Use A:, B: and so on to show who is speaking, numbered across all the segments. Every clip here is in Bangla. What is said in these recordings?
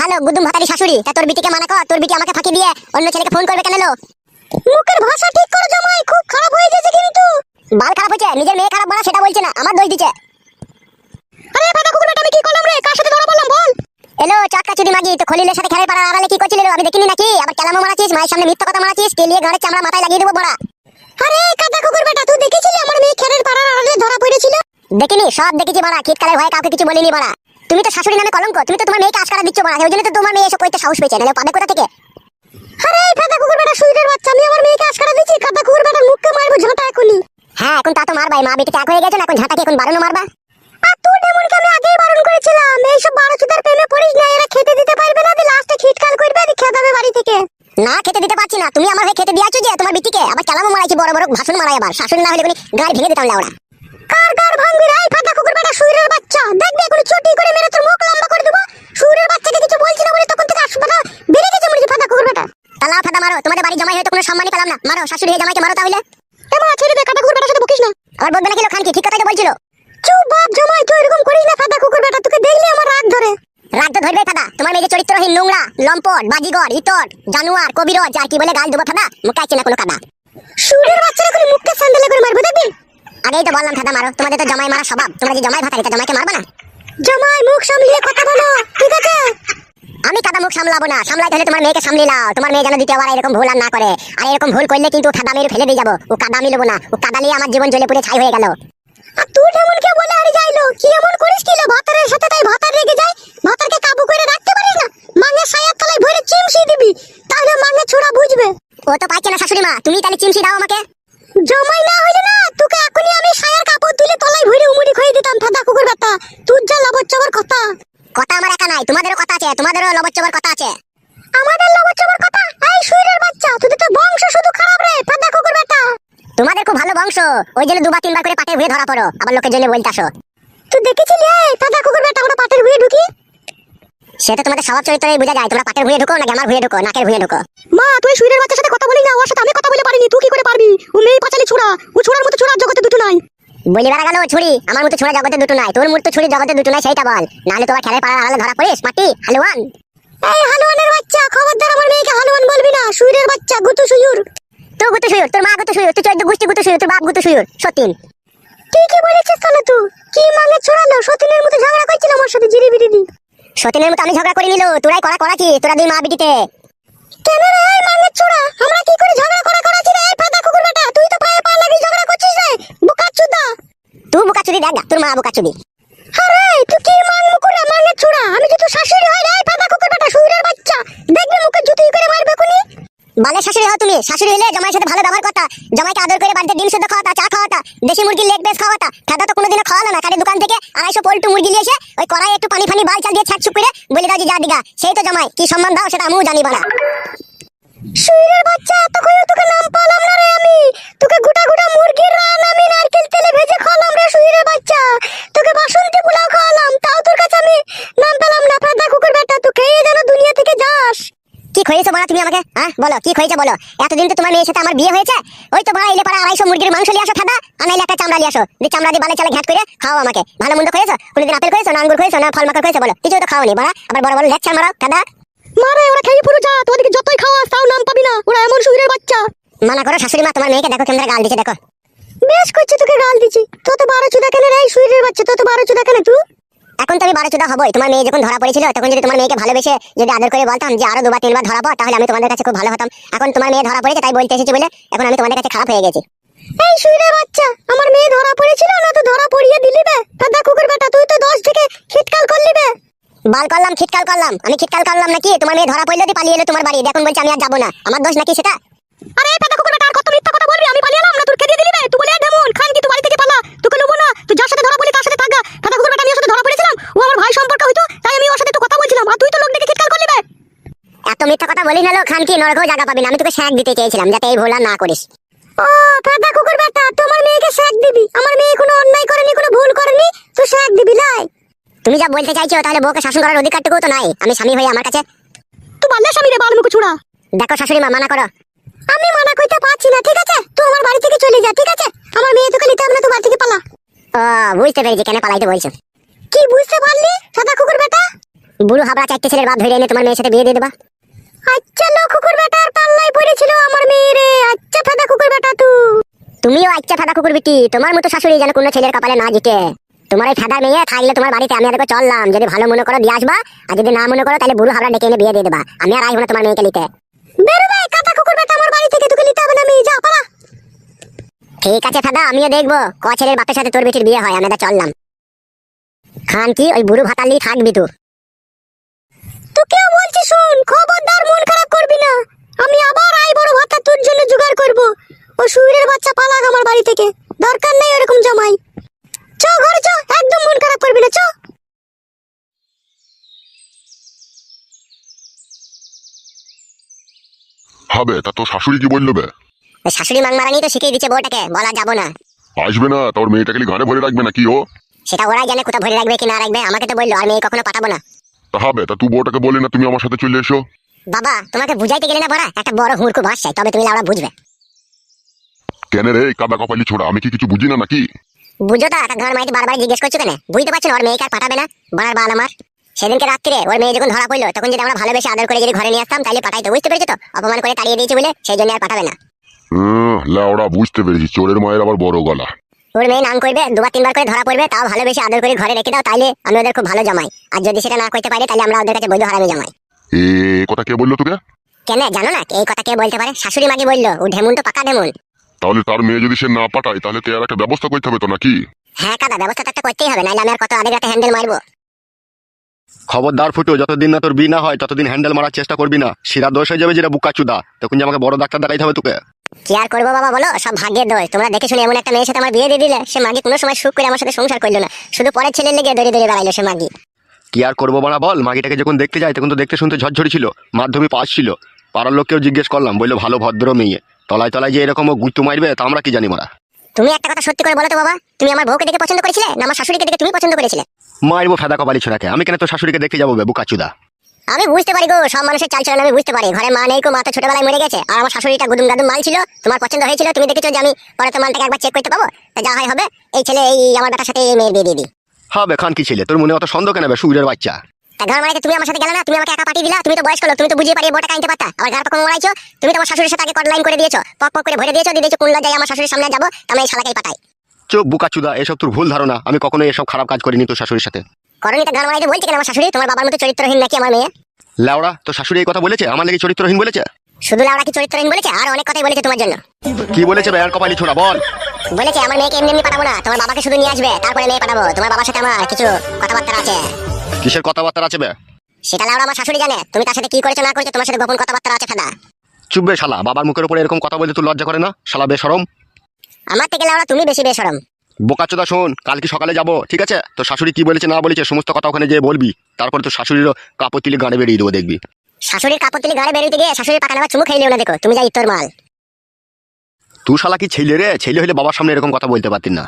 A: হ্যালো গুদুম ভাতারি শাশুড়ি, তা তোর বিটিকে মানা কর, তোর বিটি আমাকে ফাঁকি দিয়ে অন্য ছেলেকে ফোন করবে কেন লো? মুখের ভাষা ঠিক করো জামাই, খুব খারাপ হয়ে গেছে কিন্তু। বাল খারাপ হয়েছে, নিজের মেয়ে খারাপ বলা সেটা বলছে না, আমার দোষ দিচ্ছে। আরে ফাটা কুকুর আমি কি করলাম রে? কার সাথে ধরা বললাম বল? এলো চাকা চুদি মাগি, তো খলিলের সাথে খেলে পাড়া আড়ালে কি করছিলি? আমি দেখিনি নাকি? আবার কেলামো মারাছিস মায়ের সামনে মিথ্যা কথা মারাছিস তেলিয়ে গাড়ির চামড়া মাথায় লাগিয়ে দেবো বড়া? আরে কাদা কুকুর বেটা, তুই দেখেছিলি আমার মেয়ে খেরের পাড়ার আড়ালে ধরা পড়েছিল? দেখিনি, সব দেখেছি বাড়া শীতকালে ভয়ে কাউকে কিছু বলিনি বাড়া। তুমি তো শাশুড়ি নামে কলঙ্ক তুমি তো তোমার মেয়েকে আশকারা দিচ্ছ বাড়া ওই জন্য তো তোমার মেয়ে এসব করতে সাহস পেয়েছে নাহলে পাবে কোথা থেকে? আরে কাদা কুকুর বেটা সুইরের বাচ্চা আমি আমার মেয়েকে আশকারা দিচ্ছি কাদা কুকুর বেটা মুখকে মারবো ঝাঁটা এখনই। হ্যাঁ এখন তা তো মারবাই মা বেটিতে এক হয়ে গেছে না এখন ঝাঁটাকে এখন বারণও মারবা? আর তুই ডেমনকে আমি আগেই বারণ করেছিলাম এইসব বারো চুদার প্রেমে পড়িস না এরা খেতে দিতে পারবে না লাস্টে খিটকাল করবে খেতে হবে বাড়ি থেকে। না খেতে দিতে পারছি না তুমি আমার হয়ে খেতে দিয়াছো যে তোমার বিটিকে আবার কেলামও মারাইছি বড় বড় ভাষণ মারাই আবার শাশুড়ি না হলে গাড়ি ভেঙে দিতাম লাউড়া কার কার ভাঙবি রাই ফাটা কুকুর বেটা সুইরের বাচ্চা? দেখবি এখন চুটি করে মেরে তোর মুখ লম্বা করে দেবো। সুইরের বাচ্চাকে কিছু বলছি না বলে তখন থেকে আসবাটা বেড়ে গেছে মনে ফাটা কুকুর বেটা। তালা ফাটা মারো, তোমাদের বাড়ি জামাই হয়তো কোনো সম্মানই পেলাম না। মারো, শাশুড়ি জামাইকে মারো তাহলে। এমন ছেড়ে দে কাটা কুকুর বেটার সাথে বকিস না। আবার বলবে না কি খান কি ঠিক কথাই তো বলছিল। চুপ বাপ, জামাই, তুই এরকম করিস না ফাটা কুকুর বেটা, তোকে দেখলে আমার রাগ ধরে। রাগ তো ধরবে ফাদা, তোমার মেয়ে চরিত্রহীন নোংরা, লম্পট, বাজিগর ইতর জানুয়ার, কবিরজ, আর কি বলে গাল দেবো ফাদা, মুখে আছে না কোনো কাদা। সুরের বাচ্চারা করে মুখকে স্যান্ডেলে করে মারবে, দেখবি? আগেই তো বললাম ফাদা মারো তোমাদের তো জামাই মারা স্বভাব। তোমরা যে জামাই ভাতারি তা জামাইকে মারবে না? জামাই মুখ সামলিয়ে কথা বলো ঠিক আছে? আমি কাদা মুখ সামলাবো না সামলাইতে হলে তোমার মেয়েকে সামলে নাও তোমার মেয়ে যেন দ্বিতীয়বার এরকম ভুল আর না করে। আর এরকম ভুল করলে কিন্তু ও মেরে ফেলে দিয়ে যাব ও কাদা মিলবো না ও কাদা নিয়ে আমার জীবন জ্বলে পুড়ে ছাই হয়ে গেল। আর তুই এমন কে বলে আর যাইলো কি এমন করিস কিলো ভাতারের সাথে তাই ভাতার রেগে যায় ভাতারকে কাবু করে রাখতে পারিস না? মাঙের সায়ার তলায় ভরে চিমসি দিবি তাহলে মাঙের ছোড়া বুঝবে। ও তো পাইছে না শাশুড়ি মা তুমি তাহলে চিমসি দাও আমাকে। জমাই না হইলে না তোকে এখনই আমি সায়ার কাপড় তুলে তলায় ভরে উমুড়ি খুঁয়ে দিতাম ফাদা কুকুর বেটা তুই যা লবচ্চবর কথা। কথা আমার একা নাই তোমাদেরও কথা আছে তোমাদেরও লবচ্চবর কথা আছে। আমাদের লবচ্চবর কথা? এই সুইরের বাচ্চা তোদের তো বংশ শুধু খারাপ রে ফাদা কুকুর বেটা তোমাদের খুব ভালো বংশ ওই জন্য দুবার তিনবার করে পাটে ভুয়ে ধরা পড়ো আবার লোকের জন্য বলতে আসো। তুই দেখেছিলি এই ফাদা কুকুর বেটা আমরা পাটের ভুয়ে ঢুকি? সেটা তোমাদের স্বভাব চরিত্রে বোঝা যায় তোমরা পাটের ভুয়ে ঢুকো না আমার ভুয়ে ঢুকো নাকের ভুয়ে ঢুকো? মা তুই সুইরের বাচ্চার সাথে কথা বলি না ওর সাথে আমি কথা বলে পারিনি তুই কি করে পারবি? ও মেয়ে পাঁচালি ছোড়া ও ছোড়ার মতো ছোড়ার জগতে দুটো নাই। বলি বেড়া গেল ছুরি আমার মতো ছোড়া জগতে দুটো নাই তোর মতো ছুরি জগতে দুটো নাই সেইটা বল। নাহলে তোমার খেলে পাড়ার আড়ালে ধরা পড়িস মাটি হালুয়ান। এই হালুয়ানের বাচ্চা খবরদার আমার মেয়েকে হালুয়ান বলবি না সুইরের বাচ্চা গুতু সুয়ুর তো গুতু সুয়ুর তোর মা গুতু সুয়ুর তুই চোদ্দ গোষ্ঠী গুতু সুয়ুর তোর বাপ গুতু সুয়ুর সতীন। ঠিকই বলেছিস তাহলে তুই। কি মানে ছড়ালো সতীনের মতো ঝগড়া করছিল আমার সাথে জিরি বিরি দি। সতীনের মতো আমি ঝগড়া করে নিল তোরাই করা করাছি তোরা দুই মা বিটিতে। কেন রে এই মাঙ্গের ছোড়া আমরা কি করে ঝগড়া করা করাছি রে? এই কুকুর বেটা তুই তো পায়ে পা লাগি ঝগড়া করছিস রে বোকা চুদা তুই বুকা চুদি দেখ তোর মা বোকা চুদি আরে তুই কি মান মুকুরা মাঙ্গের ছোড়া আমি যে তোর শাশুড়ি হয় রে এই ফাদা কুকুর বেটা সুইরের বাচ্চা। দেখবি মুখে জুতি করে মারবে। বালের শাশুড়ি হও তুমি। শাশুড়ি হলে জামাইয়ের সাথে ভালো ব্যবহার করতা। জামাইকে আদর করে বাড়িতে ডিম সেদ্ধ খাওয়াতা, চা খাওয়াতা, দেশি মুরগির লেগ বেস খাওয়াতা। খাতা তো কোনোদিনও খাওয়ালো না। কারে দোকান থেকে আড়াইশো পোল্টু মুরগি নিয়ে এসে ওই কড়াই একটু পানি ফানি বাল চাল দিয়ে ছুপ করে বলে দাও যে যা দিগা। সেই তো জামাই। কি সম্মান দাও সেটা আমিও জানি না। শুইরের বাচ্চা, এত কইও তোকে নাম পালাম না রে আমি। আমাকে হ্যাঁ বলো কি খয়েছে বলো? এতদিন তো তোমার মেয়ের সাথে আমার বিয়ে হয়েছে? ওই তো এলে পাড়া আড়াইশো মুরগির মাংস নিয়ে আসো আনাইলে একটা চামড়া নিয়ে আসো। দিয়ে চামড়া দিয়ে বালে চালে ঘাট করে খাও আমাকে। ভালো মন্দ খয়েছো কোনোদিন আপেল খয়েছো না আঙ্গুর খয়েছো না ফল মাখা খয়েছো বলো কিছু তো খাওনি। বাড়া আবার বড় বড় লেকচার মারাও ফাদা মারে ওরা খেয়ে পুরো যা তোদেরকে যতই খাওয়াস তাও নাম পাবি না। ওরা এমন সুইরের বাচ্চা। মানা করো শাশুড়ি মা তোমার মেয়েকে দেখো কেমন গাল দিচ্ছে দেখো। বেশ করছে তোকে গাল দিচ্ছি। তো তো বারো চুদা কেন রে সুইরের বাচ্চা। তো তো বারো চুদা কেন তুই এখন তো আমি বারো চুদা হবই। তোমার মেয়ে যখন ধরা পড়েছিল তখন যদি তোমার মেয়েকে ভালোবেসে যদি আদর করে বলতাম যে আরও দুবার তিনবার ধরা পড় তাহলে আমি তোমাদের কাছে খুব ভালো হতাম। এখন তোমার মেয়ে ধরা পড়েছে তাই বলতে এসেছি বলে এখন আমি তোমাদের কাছে খারাপ হয়ে গেছি। এই সুইরের বাচ্চা আমার মেয়ে ধরা পড়েছিল না তো ধরা পড়িয়ে দিলি বে? দাদা কুকুর বেটা তুই তো দশ থেকে খিটকাল করলি বে। বাল করলাম খিটকাল করলাম। আমি খিটকাল করলাম নাকি? তোমার মেয়ে ধরা পড়ল দিয়ে পালিয়ে এলো তোমার বাড়ি এখন বলছে আমি আর যাব না। আমার দোষ নাকি সেটা? আরে পেটা কুকুর বেটা আর কত মিথ্যা কথা বলবি? আমি পালিয়ে এলাম না তোর খেদিয়ে দিলি বে? তুই বলে ঢেমন। খান কি তুই বাড়ি থেকে পালা। তোকে নেব না। তুই যার সাথে ধরা পড়লি তার সাথে থাকা পেটা কুকুর বেটা আমি সাথে ধরা ও আমার ভাই সম্পর্ক হইতো তাই আমি ওর সাথে একটু কথা বলছিলাম। আর তুই তো লোক দেখে খিটকাল করলি বে। এত মিথ্যা কথা বলি না লো খান কি নরকেও জায়গা পাবি না। আমি তোকে শ্যাক দিতে চেয়েছিলাম যাতে এই ভুল না করিস। ও পেটা কুকুর বেটা তোমার মেয়েকে শ্যাক দিবি? আমার মেয়ে কোনো অন্যায় করেনি কোনো ভুল করেনি তুই শ্যাক দিবি লাই। তুমি যা বলতে চাইছো তাহলে বউকে শাসন করার অধিকারটুকু তো নাই। আমি স্বামী হয়ে আমার কাছে তুই বাল্যা স্বামী রে বাল মুখ ছুড়া। দেখো শাশুড়ি মা মানা করো। আমি মানা করতে পারছি না ঠিক আছে? তুই আমার বাড়ি থেকে চলে যা ঠিক আছে? আমার মেয়ে তোকে নিতে হবে না তুই বাড়ি থেকে পালা। ও বুঝতে পেরেছি কেন পালাইতে বলছো? কি বুঝতে পারলি সাদা কুকুর বেটা? বুড়ো হাবড়া চারটে ছেলের বাপ ধরে এনে তোমার মেয়ের সাথে বিয়ে দিয়ে দেবা। আচ্ছা লো কুকুর বেটার পাল্লাই পড়েছিল আমার মেয়ে রে। আচ্ছা ফাদা কুকুর বেটা তুই তুমিও আচ্ছা ফাদা কুকুর বিটি তোমার মতো শাশুড়ি যেন কোনো ছেলের কপালে না জিতে। তোমার এই ফাদা মেয়ে থাকলে তোমার বাড়িতে আমি আর চললাম। যদি ভালো মনে করো দিয়ে আসবা আর যদি না মনে করো তাহলে বুড়ো হাবড়া ডেকে এনে বিয়ে দিয়ে দেবা। আমি আর আসব না তোমার মেয়েকে নিতে। বেরোবে কাটা কুকুর বেটা আমার বাড়ি থেকে তোকে নিতে হবে না আমি যা পালা। ঠিক আছে ফাদা আমিও দেখব ক ছেলের বাপের সাথে তোর বেটির বিয়ে হয় আমি এটা চললাম। খান কি ওই বুড়ো ভাতালি থাকবি তোকেও বলছি শুন খবরদার মন খারাপ করবি না। আমি আবার আই বড় ভাতা তোর জন্য জোগাড় করব। ও বাচ্চা পালাক আমার বাড়ি থেকে। দরকার নেই এরকম জামাই। চ ঘরে চ একদম মন খারাপ করবি না চ।
B: হবে তা তোর শাশুড়ি কি বলল বে?
A: শাশুড়ি মাংমারানি তো শিখিয়ে দিচ্ছে বউটাকে বলা যাব না।
B: আসবে না তোর মেয়েটাকে ঘরে ভরে রাখবে না কি ও?
A: সেটা ওরাই জানে কোথাও ভরে রাখবে কি না রাখবে আমাকে তো বলল আর মেয়ে কখনো পাঠাবো না।
B: তা হবে তা তুই বউটাকে বলে না তুমি আমার সাথে চলে এসো।
A: বাবা তোমাকে বুঝাইতে গেলে না বড়া একটা বড় হুড়কু ভাস চাই তবে তুমি লাউড়া বুঝবে।
B: কেন রে এই কাদা কপালি ছোড়া আমি কি কিছু বুঝি না নাকি?
A: বুঝো তো একটা ঘর মাইতে বারবার জিজ্ঞেস করছ কেন? বুঝতে পারছ ওর মেয়েকে আর পাঠাবে না? বড়ার বাল আমার। সেদিনকে রাত্রে ওর মেয়ে যখন ধরা পড়ল তখন যদি আমরা ভালোবেসে আদর করে যদি ঘরে নিয়ে আসতাম তাহলে পাঠাইতো বুঝতে পেরেছ তো? অপমান করে তাড়িয়ে দিয়েছি বলে সেই জন্য আর পাঠাবে না।
B: হুম, লেওড়া বুঝতে পেরেছি চোরের মায়ের আবার বড় গলা।
A: ওর মেয়ে নাম করবে দুবার তিনবার করে ধরা পড়বে তাও ভালোবেসে আদর করে ঘরে রেখে দাও তাহলে আমি ওদের খুব ভালো জামাই। আর যদি সেটা না করতে পারি তাহলে আমরা ওদের কাছে বৈধ হারামি জামাই।
B: এ কথা কে বলল তোকে?
A: কেন জানো না এই কথা কে বলতে পারে? শাশুড়ি মাকে বলল ও ঢেমুন তো পাকা ঢেমুন।
B: তাহলে তার মেয়ে যদি সে না পাঠায় তাহলে তো এর একটা ব্যবস্থা করতে হবে তো নাকি?
A: হ্যাঁ কাদা ব্যবস্থা তো একটা করতেই হবে নাহলে আমি আর কত আধে রাতে হ্যান্ডেল মারবো?
C: খবরদার ফুটো যতদিন না তোর বি না হয় ততদিন হ্যান্ডেল মারার চেষ্টা করবি না। শিরা দোষ হয়ে যাবে যেটা বুকা চুদা তখন যে আমাকে বড় ডাক্তার দেখাইতে হবে তোকে।
A: কি আর করব বাবা বলো? সব ভাগ্যের দোষ। তোমরা দেখে শুনে এমন একটা মেয়ের সাথে আমার বিয়ে দিয়ে দিলে সে মাগি কোনো সময় সুখ করে আমার সাথে সংসার করল না। শুধু পরের ছেলের লেগে দড়ি দড়ি বেড়াইলো সে মাগি।
C: কি আর করব বানা বল? মাগিটাকে যখন দেখতে যাই তখন তো দেখতে শুনতে ঝরঝরি ছিল মাধ্যমে পাস ছিল। পাড়ার লোককেও জিজ্ঞেস করলাম বলল ভালো ভদ্র মেয়ে। তলায় তলায় যে এরকম ও গুইতো মারবে তা আমরা কি জানি মারা?
A: তুমি একটা কথা সত্যি করে বলো তো বাবা। তুমি আমার বউকে দেখে পছন্দ করেছিলে না আমার শাশুড়িকে দেখে তুমি পছন্দ করেছিলে?
C: মারবো ফেদা কপালি ছোড়াকে। আমি কেন তো শাশুড়িকে দেখতে যাব বে বুকা চুদা
A: আমি বুঝতে পারি গো সব মানুষের চাল চলন আমি বুঝতে পারি। ঘরে মা নেই মা তো ছোটবেলায় মরে গেছে। আর আমার শাশুড়িটা গুদুম গাদুম মাল ছিল তোমার পছন্দ হয়েছিল তুমি দেখেছ যে আমি পরে তোমার মালটাকে একবার চেক করতে পাবো? তা যা হয় হবে এই ছেলে এই আমার বেটার সাথে এই মেয়ের বিয়ে দিই।
C: হবে খান কি ছেলে তোর মনে অত সন্দেহ কেন সুরের বাচ্চা?
A: তা ঘর মারাইতে তুমি আমার সাথে গেলে না? তুমি আমাকে একা পাঠিয়ে দিলা তুমি তো বয়স করল তুমি তো বুঝিয়ে পারিয়ে বোটা কাইতে পারতা। আবার ঘর পক্ষ মারাইছো তুমি তো আমার শাশুড়ির সাথে আগে কট লাইন করে দিয়েছ পক পক করে ভরে দিয়েছ দিয়ে দিয়েছ কোন লজ্জায় আমার শাশুড়ির সামনে যাব? আমি এই শালাকেই পাঠাই।
C: চোখ বুকা চুদা এসব তোর ভুল ধারণা আমি কখনো এসব খারাপ কাজ করিনি তোর শাশুড়ির সাথে।
A: করণীতে ঘর মারাইতে বলছে কেন আমার শাশুড়ি? তোমার বাবার মতো চরিত্রহীন নাকি আমার মেয়ে?
C: লাউড়া তোর শাশুড়ি এই কথা বলেছে? আমার লেগে চরিত্রহীন বলেছে?
A: শুধু লাউড়া কি চরিত্রহীন বলেছে? আর অনেক কথাই বলেছে তোমার জন্য।
C: কি বলেছে বেয়ার কপালি ছোড়া বল।
A: বলেছে আমার মেয়েকে এমনি এমনি পাঠাবো না। তোমার বাবাকে শুধু নিয়ে আসবে তারপরে মেয়ে পাঠাবো। তোমার বাবার সাথে আমার কিছু কথাবার্তা আছে।
C: কিসের কথাবার্তা আছে বে
A: সেটা লাউড়া আমার শাশুড়ি জানে। তুমি তার সাথে কি করেছ না করেছ তোমার সাথে গোপন কথাবার্তা আছে ফেদা।
C: চুপবে শালা বাবার মুখের উপরে এরকম কথা বলতে লজ্জা করে না? শালা
A: আমার থেকে লাউড়া তুমি বেশি বেসরম
C: বোকাচোদা শোন কালকে সকালে যাব ঠিক আছে? তোর শাশুড়ি কি বলেছে না বলেছে সমস্ত কথা ওখানে যেয়ে বলবি। তারপরে তোর শাশুড়িরও কাপড় তুলে গাড়ি বেরিয়ে দেবো দেখবি।
A: শাশুড়ির কাপড় তুলি গাড়ি বেরোতে গিয়ে শাশুড়ির পাকা চুমু খাইলেও না দেখো তুমি যা ইত্তর মাল।
C: তুই শালা কি ছেলে রে? ছেলে হলে বাবার সামনে এরকম কথা বলতে পারতিস না।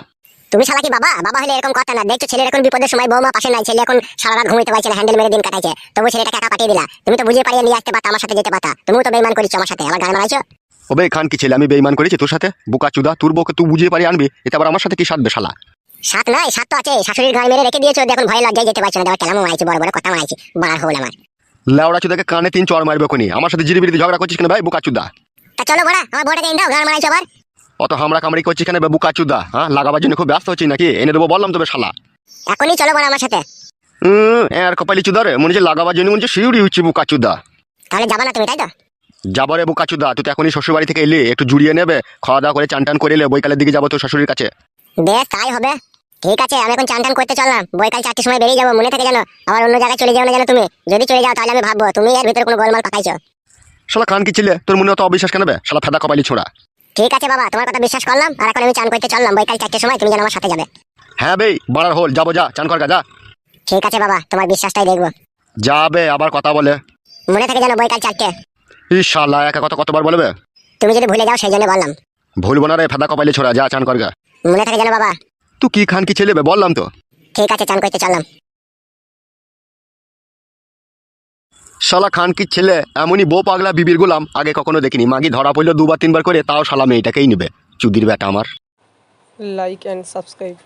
A: তুমি শালা কি বাবা? বাবা হলে এরকম কথা না। দেখছ ছেলের এখন বিপদের সময় বৌমা পাশে নাই ছেলে এখন সারা রাত ঘুমাইতে পারছে হ্যান্ডেল মেরে দিন কাটাইছে। তবু ছেলেটাকে একা পাঠিয়ে দিলা। তুমি তো বুঝিয়ে পারিয়ে নিয়ে আসতে পারতা আমার সাথে যেতে পারতা। তুমিও তো বেইমান করেছ আমার সাথে আমার গান মারাইছো?
C: ওবে খান কি ছেলে আমি বেইমান করেছি তোর সাথে? বোকাচুদা তোর বউকে তুই বুঝিয়ে পারি আনবি এটা আবার আমার সাথে কি সাধবে শালা?
A: সাত নাই সাত তো আছে শাশুড়ির গায়ে মেরে রেখে দিয়েছ এখন ভয় লজ্জায় যেতে পারছ না। দেওয়ার কেলামও মারাইছি বড় বড় কথা মারাইছি। বাড়ার হল আমার।
C: লেওড়া চুদাকে কানে তিন চড় মারবে কোনি? আমার সাথে জিরিবিরিতে ঝগড়া করছিস কেন ভাই বোকাচুদা
A: তা চলো বড়া আমার বড়টাকে এনে দাও গান মারাইছো আবার।
C: অত হামরা কামড়ি করছিস কেন বোকাচুদা হ্যাঁ লাগাবার জন্য খুব ব্যস্ত হচ্ছি নাকি? এনে দেবো বললাম তবে শালা।
A: এখনই চলো বড়া আমার সাথে।
C: হুম আর কপালি চুদা রে মনে হচ্ছে লাগাবার জন্য মনে হচ্ছে শিউরি হচ্ছে বোকাচুদা
A: তাহলে যাবা না তুমি তাই তো?
C: যাব রে বোকাচুদা তুই তো এখনই শ্বশুর বাড়ি থেকে এলি একটু জুড়িয়ে নেবে খাওয়া দাওয়া করে চান টান করে এলে বৈকালের দিকে যাব তোর শাশুড়ির কাছে।
A: বেশ তাই হবে। ঠিক আছে আমি এখন চান টান করতে চললাম। বইকাল চারটির সময় বেরিয়ে যাব মনে থাকে জানো আবার অন্য জায়গায় চলে যাও না জানো তুমি। যদি চলে যাও তাহলে আমি ভাববো তুমি এর ভিতরে কোনো গোলমাল পাকাইছো।
C: শালা খান কি ছিলে তোর মনে অত অবিশ্বাস কেন বে? শালা ফেদা কপালি ছোড়া।
A: ঠিক আছে বাবা তোমার কথা বিশ্বাস করলাম আর এখন আমি চান করতে চললাম বইকাল চারটির সময় তুমি যেন আমার সাথে যাবে।
C: হ্যাঁ বেই বাড়ার হোল যাব যা চান কর গা, যা।
A: ঠিক আছে বাবা তোমার বিশ্বাসটাই দেখব।
C: যাবে আবার কথা বলে।
A: মনে থাকে যেন বইকাল চারটে।
C: শালা একা কথা কতবার বলবে?
A: তুমি যদি ভুলে যাও সেই জন্য বললাম।
C: ভুলবো না রে ফেদা কপালি ছোড়া যা চান কর গা।
A: মনে থাকে জানো বাবা।
C: তুই কি খান কি ছেলেবে বললাম তো।
A: ঠিক আছে চান করতে চললাম।
C: শালা খান কি ছেলে এমনই বউ পাগলা বিবির গোলাম আগে কখনো দেখিনি। মাগি ধরা পড়ল দুবার তিনবার করে তাও শালা মেয়েটাকেই নেবে। চুদির বেটা আমার।
D: Like and subscribe